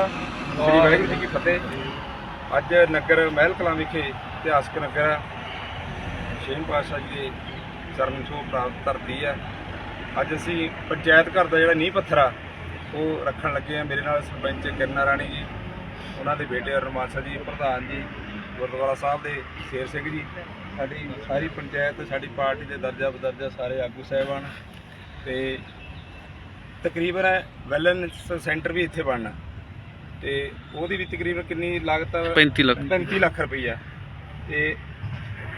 ਸ੍ਰੀ ਵਾਹਿਗੁਰੂ ਜੀ ਕੀ ਫਤਿਹ। ਅੱਜ ਨਗਰ ਮਹਿਲ ਕਲਾਂ ਵਿਖੇ ਇਤਿਹਾਸਕ ਨਗਰ ਛੇਮ ਪਾਤਸ਼ਾਹ ਜੀ ਦੇ ਚਰਨ ਛੋਹ ਪ੍ਰਾਪਤ ਧਰਤੀ ਹੈ। ਅੱਜ ਅਸੀਂ ਪੰਚਾਇਤ ਘਰ ਦਾ ਜਿਹੜਾ ਨੀਂਹ ਪੱਥਰ ਆ, ਉਹ ਰੱਖਣ ਲੱਗੇ ਆ ਮੇਰੇ ਨਾਲ ਸਰਪੰਚ ਕਿਰਨਾ ਰਾਣੀ ਜੀ, ਉਹਨਾਂ ਦੇ ਬੇਟੇ ਰਮਾਸਾ ਜੀ, ਪ੍ਰਧਾਨ ਜੀ, ਗੁਰਦੁਆਰਾ ਸਾਹਿਬ ਦੇ ਸ਼ੇਰ ਸਿੰਘ ਜੀ। ਸਾਡੀ ਸਾਰੀ ਪੰਚਾਇਤ, ਸਾਡੀ ਪਾਰਟੀ ਦੇ ਦਰਜਾ ਬਦਰਜਾ ਸਾਰੇ ਆਗੂ ਸਾਹਿਬਾਨ। ਤੇ ਤਕਰੀਬਨ ਵੈਲਨੈਸ ਸੈਂਟਰ ਵੀ ਇੱਥੇ ਬਣਨਾ। ਤੇ ਉਹਦੀ ਵੀ ਤਕਰੀਬਨ ਕਿੰਨੀ ਲਾਗਤ ਆ? 35 ਲੱਖ। 35 ਲੱਖ ਰੁਪਈਆ। ਤੇ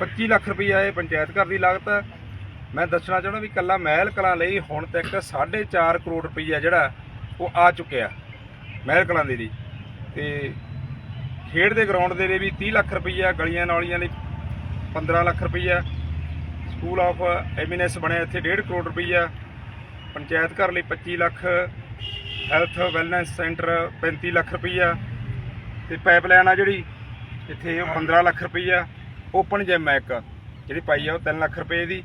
25 ਲੱਖ ਰੁਪਈਆ ਇਹ ਪੰਚਾਇਤ ਘਰ ਦੀ ਲਾਗਤ ਆ। ਮੈਂ ਦੱਸਣਾ ਚਾਹੁੰਦਾ ਵੀ ਕੱਲਾ ਮਹਿਲ ਕਲਾਂ ਲਈ ਹੁਣ ਤੱਕ 4.5 ਕਰੋੜ ਰੁਪਈਆ ਜਿਹੜਾ ਉਹ ਆ ਚੁੱਕਿਆ ਮਹਿਲ ਕਲਾਂ ਦੇ ਲਈ। ਤੇ ਖੇਡ ਦੇ ਗਰਾਊਂਡ ਦੇ ਲਈ ਵੀ 30 ਲੱਖ ਰੁਪਈਆ ਗਲੀਆਂ ਨਾਲੀਆਂ ਲਈ 15 ਲੱਖ ਰੁਪਈਆ। ਸਕੂਲ ਆਫ ਐਮਿਨੈਂਸ ਬਣਿਆ ਇੱਥੇ 1.5 ਕਰੋੜ ਰੁਪਈਆ। ਪੰਚਾਇਤ ਘਰ ਲਈ 25 lakh. Health wellness centre 35 lakh ਰੁਪਈਆ ਤੇ ਪਾਈਪਲਾਈਨ ਆ ਜਿਹੜੀ, ਇੱਥੇ ਉਹ 15 ਲੱਖ ਰੁਪਈਆ, ਓਪਨ ਜਿਮ ਆ ਇੱਕ, ਜਿਹੜੀ ਪਾਈ ਆ ਉਹ 3 ਲੱਖ ਰੁਪਏ ਦੀ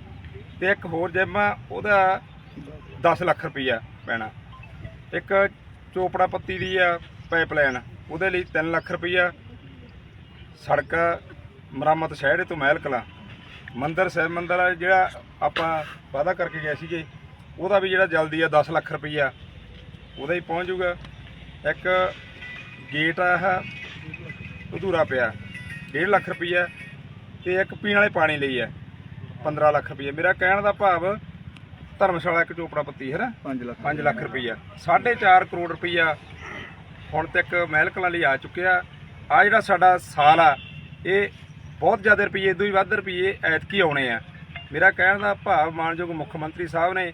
ਤੇ ਇੱਕ ਹੋਰ ਜਿਮ ਆ, ਉਹਦਾ 10 ਲੱਖ ਰੁਪਈਆ ਪੈਣਾ। ਇੱਕ ਚੋਪੜਾ ਪੱਤੀ ਦੀ ਆ ਪਾਈਪਲਾਈਨ, ਉਹਦੇ ਲਈ 3 ਲੱਖ ਰੁਪਈਆ। ਸੜਕ, ਮਰਾਮਤ ਸ਼ਹਿਰ ਤੋਂ ਮਹਿਲ ਕਲਾਂ, ਮੰਦਰ ਸਾਹਿਬ ਮੰਦਰ ਜਿਹੜਾ ਆਪਾਂ ਵਾਅਦਾ ਕਰਕੇ ਗਏ ਸੀਗੇ, ਉਹਦਾ ਵੀ ਜਿਹੜਾ ਜਲਦੀ ਆ 10 ਲੱਖ ਰੁਪਈਆ। ਉਹਦਾ ਹੀ ਪਹੁੰਚ ਜਾਊਗਾ। ਇੱਕ ਗੇਟ ਆ ਇਹ ਅਧੂਰਾ ਪਿਆ। 1.5 ਲੱਖ ਰੁਪਈਆ ਤੇ ਇੱਕ ਪੀਣ ਵਾਲੇ ਪਾਣੀ ਲਈ ਹੈ 15 ਲੱਖ ਰੁਪਈਆ। ਮੇਰਾ ਕਹਿਣ ਦਾ ਭਾਵ ਧਰਮਸ਼ਾਲਾ ਇੱਕ ਚੋਪੜਾ ਪੱਤੀ ਹੈ ਨਾ? 5 ਲੱਖ 5 ਲੱਖ ਰੁਪਈਆ। 4.5 ਕਰੋੜ ਰੁਪਈਆ ਹੁਣ ਤੱਕ ਮਹਿਲ ਕਲਾਂ ਲਈ ਆ ਚੁੱਕਿਆ। ਆ ਜਿਹੜਾ ਸਾਡਾ ਸਾਲ ਆ ਇਹ ਬਹੁਤ ਜ਼ਿਆਦਾ ਰੁਪਈਏ ਇਦੋਂ ਹੀ ਵੱਧ ਰੁਪਈਏ ਐਤਕੀ ਆਉਣੇ ਆ। ਮੇਰਾ ਕਹਿਣ ਦਾ ਭਾਵ ਮਾਨਯੋਗ ਮੁੱਖ ਮੰਤਰੀ ਸਾਹਿਬ ਨੇ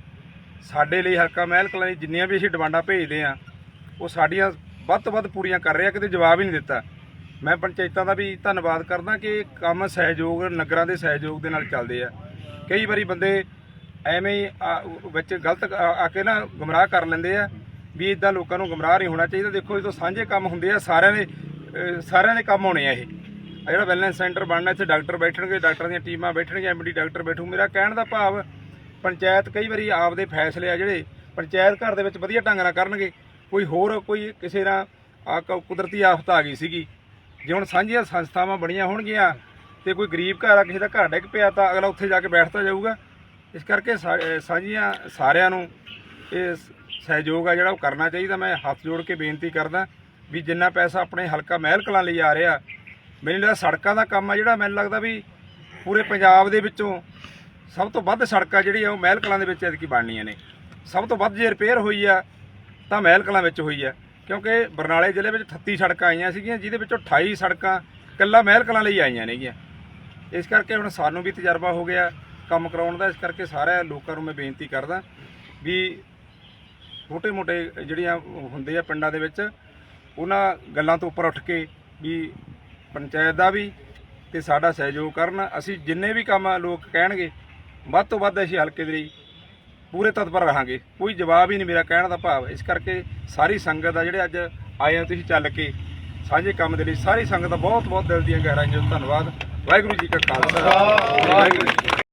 ਸਾਡੇ ਲਈ ਹਲਕਾ ਮਹਿਲ ਕਲਾਂ ਜਿੰਨੀਆਂ ਵੀ ਅਸੀਂ ਡਿਮਾਂਡਾਂ ਭੇਜਦੇ ਆ ਉਹ ਸਾਡੀਆਂ ਵੱਧ ਤੋਂ ਵੱਧ ਪੂਰੀਆਂ ਕਰ ਰਹੇ ਆ ਕਿਤੇ ਜਵਾਬ ਹੀ ਨਹੀਂ ਦਿੱਤਾ। ਮੈਂ ਪੰਚਾਇਤਾਂ ਦਾ ਵੀ ਧੰਨਵਾਦ ਕਰਦਾ ਕਿ ਕੰਮ ਸਹਿਯੋਗ, ਨਗਰਾਂ ਦੇ ਸਹਿਯੋਗ ਦੇ ਨਾਲ ਚੱਲਦੇ ਆ। ਕਈ ਵਾਰੀ ਬੰਦੇ ਐਵੇਂ ਹੀ, ਆ- ਵਿੱਚ ਗਲਤ, ਆ ਕੇ ਨਾ ਗੁੰਮਰਾਹ ਕਰ ਲੈਂਦੇ ਆ ਵੀ ਇਦਾਂ ਲੋਕਾਂ ਨੂੰ ਗੁੰਮਰਾਹ ਨਹੀਂ ਹੋਣਾ ਚਾਹੀਦਾ। ਦੇਖੋ ਜਦੋਂ ਸਾਂਝੇ ਕੰਮ ਹੁੰਦੇ ਆ, ਸਾਰਿਆਂ ਦੇ ਸਾਰਿਆਂ ਦੇ ਕੰਮ ਹੋਣੇ ਆ ਇਹ। ਜਿਹੜਾ ਵੈਲਨੈਸ ਸੈਂਟਰ ਬਣਨਾ, ਇੱਥੇ ਡਾਕਟਰ ਬੈਠਣਗੇ, ਡਾਕਟਰਾਂ ਦੀਆਂ ਟੀਮਾਂ ਬੈਠਣਗੀਆਂ ਐਮਡੀ ਡਾਕਟਰ ਬੈਠੂ। ਮੇਰਾ ਕਹਿਣ ਦਾ ਭਾਵ ਪੰਚਾਇਤ ਕਈ ਵਾਰੀ ਆਪਦੇ ਫੈਸਲੇ ਆ ਜਿਹੜੇ ਪੰਚਾਇਤ ਘਰ ਦੇ ਵਿੱਚ ਵਧੀਆ ਢੰਗ ਨਾਲ ਕਰਨਗੇ। ਕੋਈ ਹੋਰ, ਕੋਈ ਕਿਸੇ ਨਾਲ ਆ ਕ- ਕੁਦਰਤੀ ਆਫਤ ਆ ਗਈ ਸੀਗੀ। ਜੇ ਹੁਣ ਸਾਂਝੀਆਂ ਸੰਸਥਾਵਾਂ ਬਣੀਆਂ ਹੋਣਗੀਆਂ ਤੇ ਕੋਈ ਗਰੀਬ ਘਰ ਆ, ਕਿਸੇ ਦਾ ਘਰ ਡਿੱਗ ਪਿਆ ਤਾਂ ਅਗਲਾ ਉੱਥੇ ਜਾ ਕੇ ਬੈਠਦਾ ਜਾਊਗਾ। ਇਸ ਕਰਕੇ ਸਾ- ਸਾਂਝੀਆਂ ਸਾਰਿਆਂ ਨੂੰ ਇਹ ਸਹਿਯੋਗ ਆ ਜਿਹੜਾ ਉਹ ਕਰਨਾ ਚਾਹੀਦਾ। ਮੈਂ ਹੱਥ ਜੋੜ ਕੇ ਬੇਨਤੀ ਕਰਦਾ ਵੀ ਜਿੰਨਾ ਪੈਸਾ ਆਪਣੇ ਹਲਕਾ ਮਹਿਲ ਕਲਾਂ ਲਈ ਆ ਰਿਹਾ, ਮੈਨੂੰ ਲੱਗਦਾ ਸੜਕਾਂ ਦਾ ਕੰਮ ਆ ਜਿਹੜਾ ਮੈਨੂੰ ਲੱਗਦਾ ਵੀ ਪੂਰੇ ਪੰਜਾਬ ਦੇ ਵਿੱਚੋਂ ਸਭ ਤੋਂ ਵੱਧ ਸੜਕਾਂ ਜਿਹੜੀਆਂ ਉਹ ਮਹਿਲ ਕਲਾਂ ਦੇ ਵਿੱਚ ਐਤਕੀ ਬਣਨੀਆਂ ਨੇ। ਸਭ ਤੋਂ ਵੱਧ ਜੇ ਰਿਪੇਅਰ ਹੋਈ ਆ, ਤਾਂ ਮਹਿਲ ਕਲਾਂ ਵਿੱਚ ਹੋਈ ਆ। ਕਿਉਂਕਿ ਬਰਨਾਲੇ ਜ਼ਿਲ੍ਹੇ ਵਿੱਚ 38 ਸੜਕਾਂ ਆਈਆਂ ਸੀਗੀਆਂ, ਜਿਹਦੇ ਵਿੱਚੋਂ 28 ਸੜਕਾਂ ਕੱਲਾ ਮਹਿਲ ਕਲਾਂ ਲਈ ਆਈਆਂ ਨੇਗੀਆਂ। ਇਸ ਕਰਕੇ ਹੁਣ ਸਾਨੂੰ ਵੀ ਤਜਰਬਾ ਹੋ ਗਿਆ ਕੰਮ ਕਰਾਉਣ ਦਾ। ਇਸ ਕਰਕੇ ਸਾਰੇ ਲੋਕਾਂ ਨੂੰ ਮੈਂ ਬੇਨਤੀ ਕਰਦਾ ਵੀ ਛੋਟੇ ਮੋਟੇ ਜਿਹੜੀਆਂ ਹੁੰਦੇ ਆ ਪਿੰਡਾਂ ਦੇ ਵਿੱਚ, ਉਹਨਾਂ ਗੱਲਾਂ ਤੋਂ ਉੱਪਰ ਉੱਠ ਕੇ ਵੀ ਪੰਚਾਇਤ ਦਾ ਵੀ ਤੇ ਸਾਡਾ ਸਹਿਯੋਗ ਕਰਨ। ਅਸੀਂ ਜਿੰਨੇ ਵੀ ਕੰਮ ਲੋਕ ਕਹਿਣਗੇ ਵੱਧ ਤੋਂ ਵੱਧ ਅਸੀਂ ਹਲਕੇ ਦੇ ਲਈ ਪੂਰੇ ਤਤਪਰ ਰਹਾਂਗੇ। ਕੋਈ ਜਵਾਬ ਹੀ ਨਹੀਂ ਮੇਰਾ ਕਹਿਣ ਦਾ ਭਾਵ। ਇਸ ਕਰਕੇ ਸਾਰੀ ਸੰਗਤ ਦਾ ਜਿਹੜੇ ਅੱਜ ਆਏ ਹੋ ਤੁਸੀਂ ਚੱਲ ਕੇ, ਸਾਂਝੇ ਕੰਮ ਦੇ ਲਈ ਸਾਰੀ ਸੰਗਤ ਦਾ ਬਹੁਤ ਬਹੁਤ ਦਿਲ ਦੀਆਂ ਗਹਿਰਾਈਆਂ ਤੋਂ ਧੰਨਵਾਦ। ਵਾਹਿਗੁਰੂ ਜੀ ਕਾ ਖਾਲਸਾ। ਵਾਹਿਗੁਰੂ ਜੀ